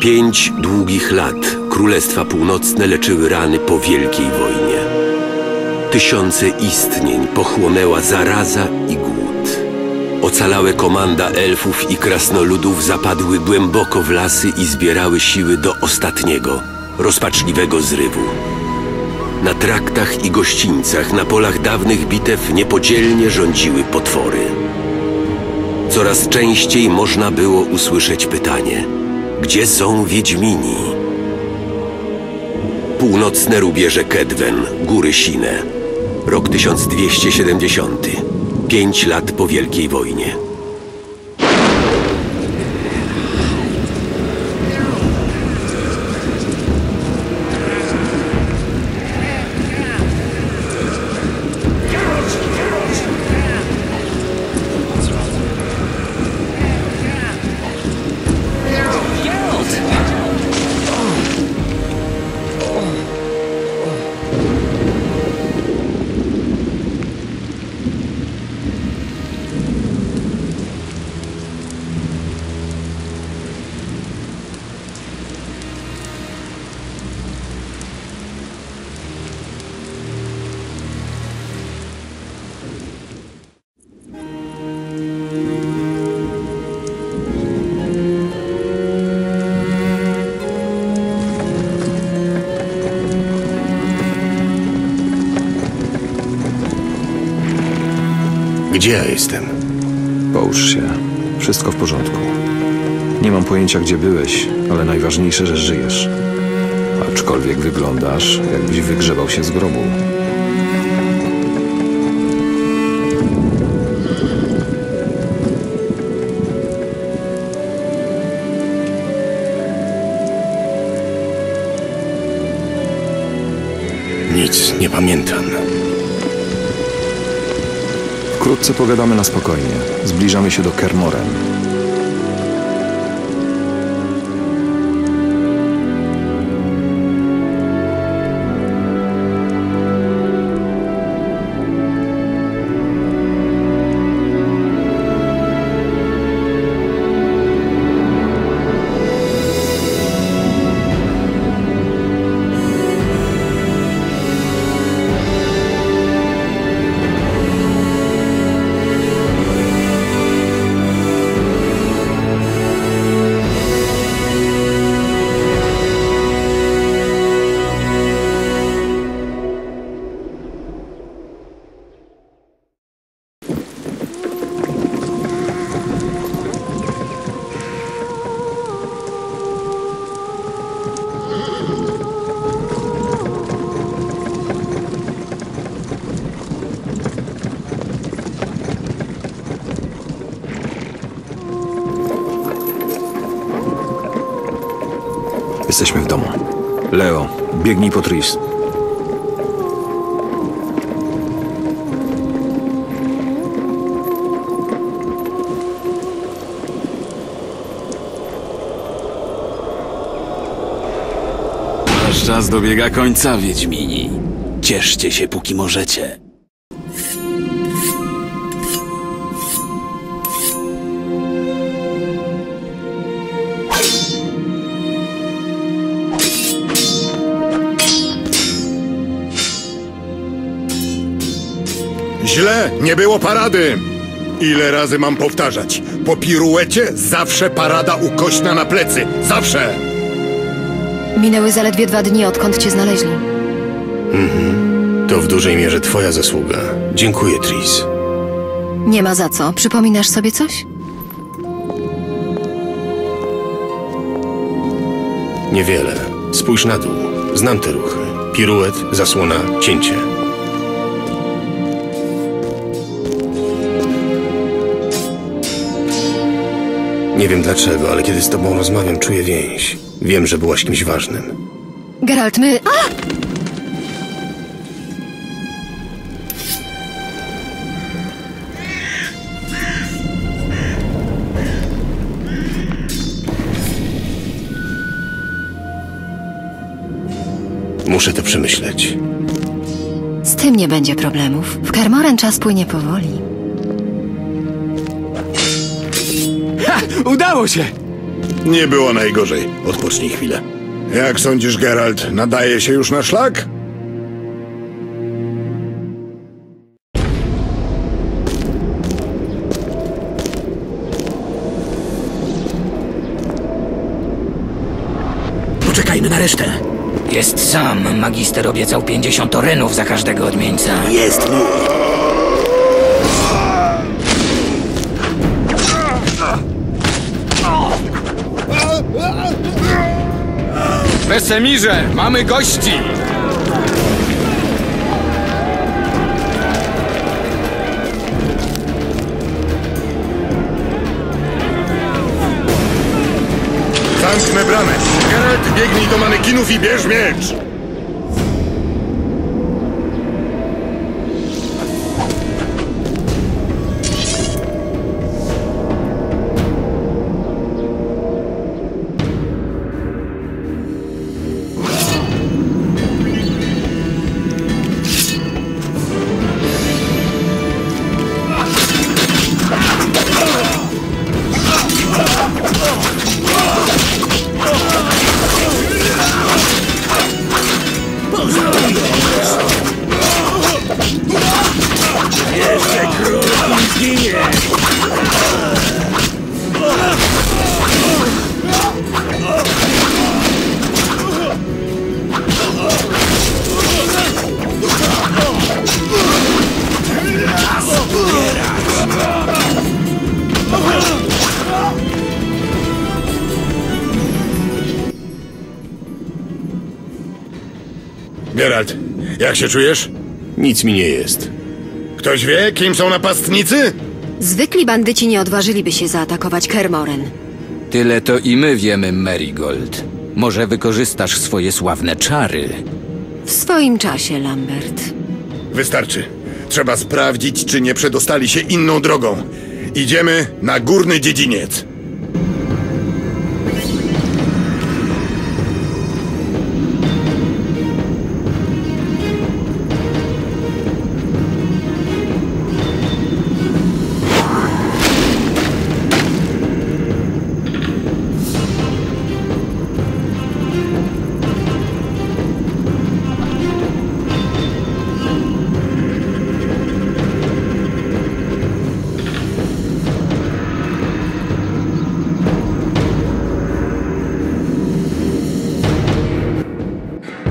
Pięć długich lat Królestwa Północne leczyły rany po Wielkiej Wojnie. Tysiące istnień pochłonęła zaraza i głód. Ocalałe komanda elfów i krasnoludów zapadły głęboko w lasy i zbierały siły do ostatniego, rozpaczliwego zrywu. Na traktach i gościńcach, na polach dawnych bitew niepodzielnie rządziły potwory. Coraz częściej można było usłyszeć pytanie: gdzie są Wiedźmini? Północne rubieże Kedwen, góry Sine. Rok 1270. Pięć lat po Wielkiej Wojnie. Gdzie ja jestem? Połóż się. Wszystko w porządku. Nie mam pojęcia, gdzie byłeś, ale najważniejsze, że żyjesz. Aczkolwiek wyglądasz, jakbyś wygrzebał się z grobu. Nic nie pamiętam. Wkrótce pogadamy na spokojnie. Zbliżamy się do Kermoren. Jesteśmy w domu. Leo, biegnij po Tris. Wasz czas dobiega końca, Wiedźmini. Cieszcie się, póki możecie. Źle, nie było parady. Ile razy mam powtarzać? Po piruecie zawsze parada ukośna na plecy. Zawsze! Minęły zaledwie dwa dni, odkąd cię znaleźli. To w dużej mierze twoja zasługa. Dziękuję, Tris. Nie ma za co. Przypominasz sobie coś? Niewiele. Spójrz na dół. Znam te ruchy. Piruet, zasłona, cięcie. Nie wiem dlaczego, ale kiedy z tobą rozmawiam, czuję więź. Wiem, że byłaś kimś ważnym. Geralt, my... A! Muszę to przemyśleć. Z tym nie będzie problemów. W Kermoren czas płynie powoli. Udało się! Nie było najgorzej. Odpocznij chwilę. Jak sądzisz, Geralt, nadaje się już na szlak? Poczekajmy na resztę. Jest sam. Magister obiecał 50 orenów za każdego odmieńca. Jest mój. Wesemirze, mamy gości! Zamknę bramę. Geralt, biegnij do manekinów i bierz miecz. Geralt, jak się czujesz? Nic mi nie jest. Ktoś wie, kim są napastnicy? Zwykli bandyci nie odważyliby się zaatakować Kermoren. Tyle to i my wiemy, Marigold. Może wykorzystasz swoje sławne czary. W swoim czasie, Lambert. Wystarczy. Trzeba sprawdzić, czy nie przedostali się inną drogą. Idziemy na górny dziedziniec.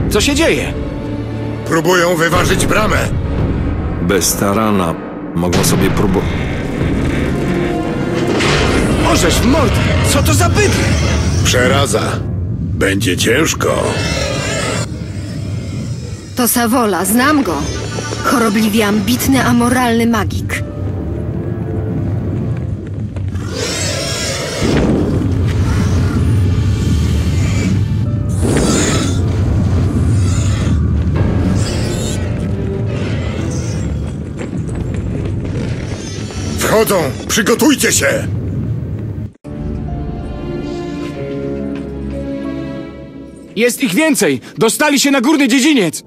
Co się dzieje? Próbują wyważyć bramę. Bez tarana mogą sobie próbować. Orzesz w mordę! Co to za bydle? Przeraza. Będzie ciężko. To Savola, znam go. Chorobliwie ambitny, amoralny magik. Wchodzą! Przygotujcie się! Jest ich więcej! Dostali się na górny dziedziniec!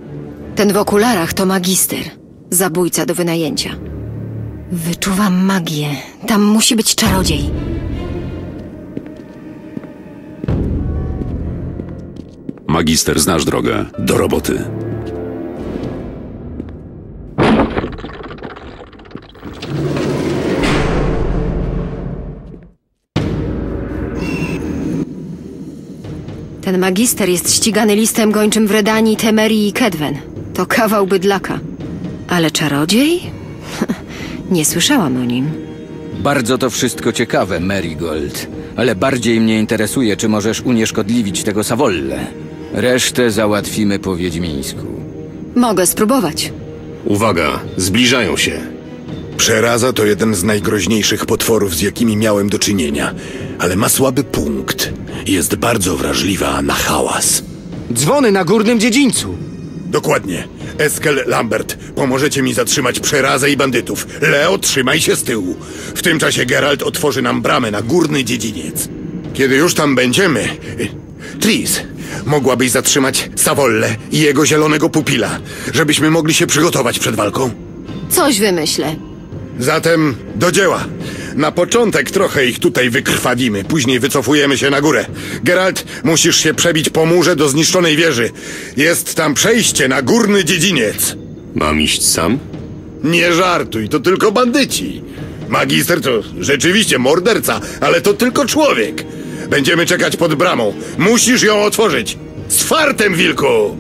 Ten w okularach to magister. Zabójca do wynajęcia. Wyczuwam magię. Tam musi być czarodziej. Magister, znasz drogę. Do roboty. Magister jest ścigany listem gończym w Redanii, Temerii i Kedwen. To kawał bydlaka. Ale czarodziej? Nie słyszałam o nim. Bardzo to wszystko ciekawe, Marigold. Ale bardziej mnie interesuje, czy możesz unieszkodliwić tego Savolle. Resztę załatwimy po wiedźmińsku. Mogę spróbować. Uwaga, zbliżają się. Przeraza to jeden z najgroźniejszych potworów, z jakimi miałem do czynienia, ale ma słaby punkt. Jest bardzo wrażliwa na hałas. Dzwony na górnym dziedzińcu! Dokładnie. Eskel Lambert, pomożecie mi zatrzymać przerazę i bandytów. Leo, trzymaj się z tyłu. W tym czasie Geralt otworzy nam bramę na górny dziedziniec. Kiedy już tam będziemy... y, Tris, mogłabyś zatrzymać Savolle i jego zielonego pupila, żebyśmy mogli się przygotować przed walką? Coś wymyślę. Zatem do dzieła. Na początek trochę ich tutaj wykrwawimy, później wycofujemy się na górę. Geralt, musisz się przebić po murze do zniszczonej wieży. Jest tam przejście na górny dziedziniec. Mam iść sam? Nie żartuj, to tylko bandyci. Magister to rzeczywiście morderca, ale to tylko człowiek. Będziemy czekać pod bramą. Musisz ją otworzyć. Z fartem, wilku!